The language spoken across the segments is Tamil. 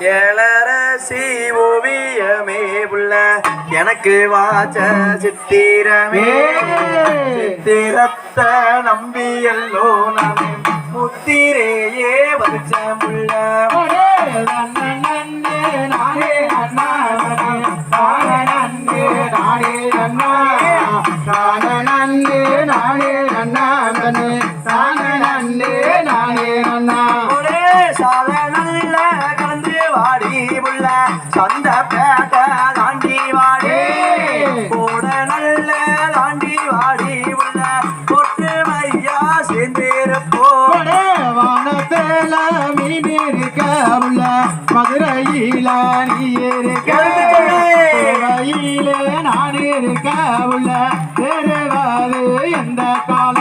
ஏழரசி ஓவியமே உள்ள எனக்கு வாச்ச சித்திரமே. சித்திரத்த நம்பியல்லோ நான் முத்திரையே வச்சமுள்ள வாடி உள்ள ஒற்றுமையா சேர்ந்திருப்போம் வானத்தேல மீன் இருக்க உள்ள மதுரையில நீ இருக்க. நான் இருக்க உள்ள. தெருவாது எந்த காலம்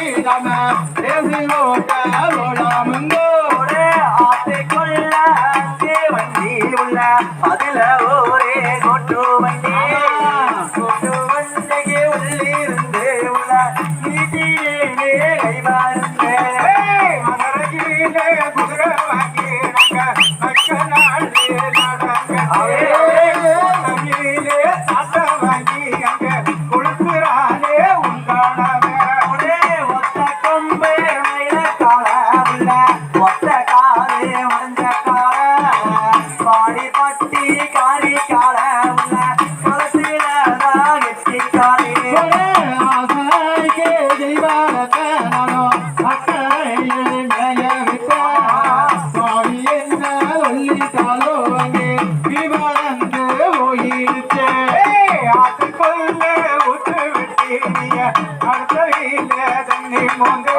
శ్రీరామ దేశీ ఓటాముందో ఆత్రికుళ్ళ అంతే వండి ఉళ్ళ అదిల ఓరే కొట్టు వండి కొట్టు వండికి ఉల్లిరుంది அடுத்த வீட்டில் தண்ணி போந்து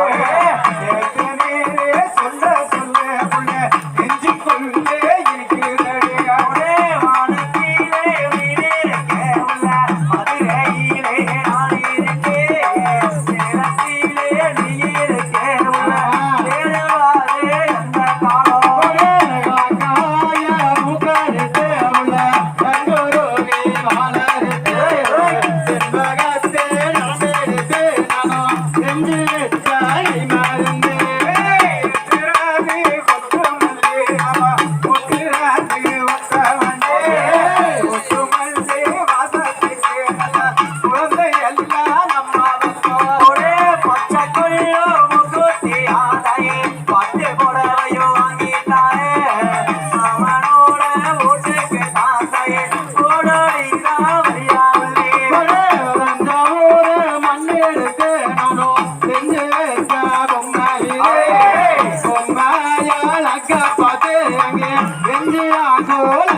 நாங்க வெஞ்சராகோல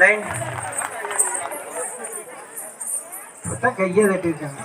லைன் கையை தட்டிருக்காங்க